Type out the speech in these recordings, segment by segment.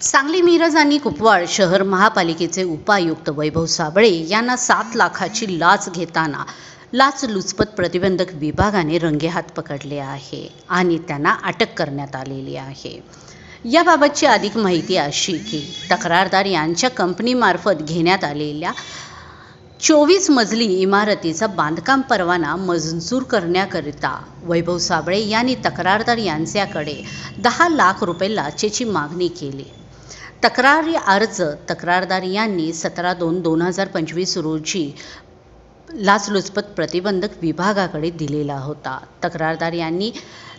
सांगली मिरज आणि कुपवाड शहर महापालिकेचे उपायुक्त वैभव साबळे यांना सात लाखाची लाच घेताना लाचलुचपत प्रतिबंधक विभागाने रंगेहात पकडले आहे आणि त्यांना अटक करण्यात आलेली आहे. याबाबतची अधिक माहिती अशी की तक्रारदार यांच्या कंपनीमार्फत घेण्यात आलेल्या चोवीस मजली इमारतीचा बांधकाम परवाना मंजूर करण्याकरिता वैभव साबळे यांनी तक्रारदार यांच्याकडे दहा लाख रुपये लाचेची मागणी केली. तक्रारी अर्ज तक्रारदार यांनी सतरा दोन दोन हजार पंचवीस रोजी लाचलुचपत प्रतिबंधक विभागाकडे दिलेला होता. तक्रारदार यांनी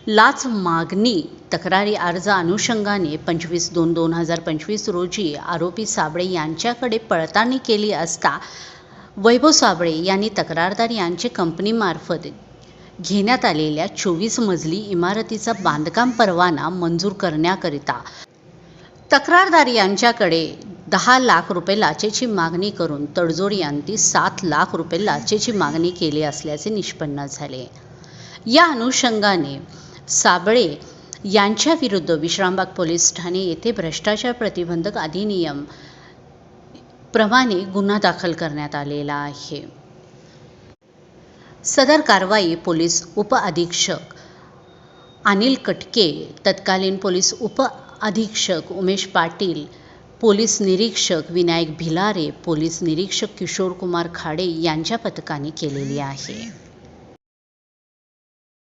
लाच मागणी तक्रारी अर्ज अनुषंगाने पंचवीस दोन दोन हजार पंचवीस रोजी आरोपी साबळे यांच्याकडे पडताळणी केली असता वैभव साबळे यांनी तक्रारदार यांचे कंपनीमार्फत घेण्यात आलेल्या चोवीस मजली इमारतीचा बांधकाम परवाना मंजूर करण्याकरिता तक्रारदार यांच्याकडे दहा लाख रुपये लाचेची मागणी करून तडजोड यांनी सात लाख रुपये लाचेची मागणी केली असल्याचे निष्पन्न झाले. या अनुषंगाने साबळे यांच्याविरुद्ध विश्रामबाग पोलीस ठाणे येथे भ्रष्टाचार प्रतिबंधक अधिनियम प्रमाणे गुन्हा दाखल करण्यात आलेला आहे. सदर कारवाई पोलीस उप अधीक्षक अनिल कटके तत्कालीन पोलीस उप अधीक्षक उमेश पाटील पोलीस निरीक्षक विनायक भिलारे पोलीस निरीक्षक किशोर कुमार खाडे यांच्या पथकाने केलेली आहे.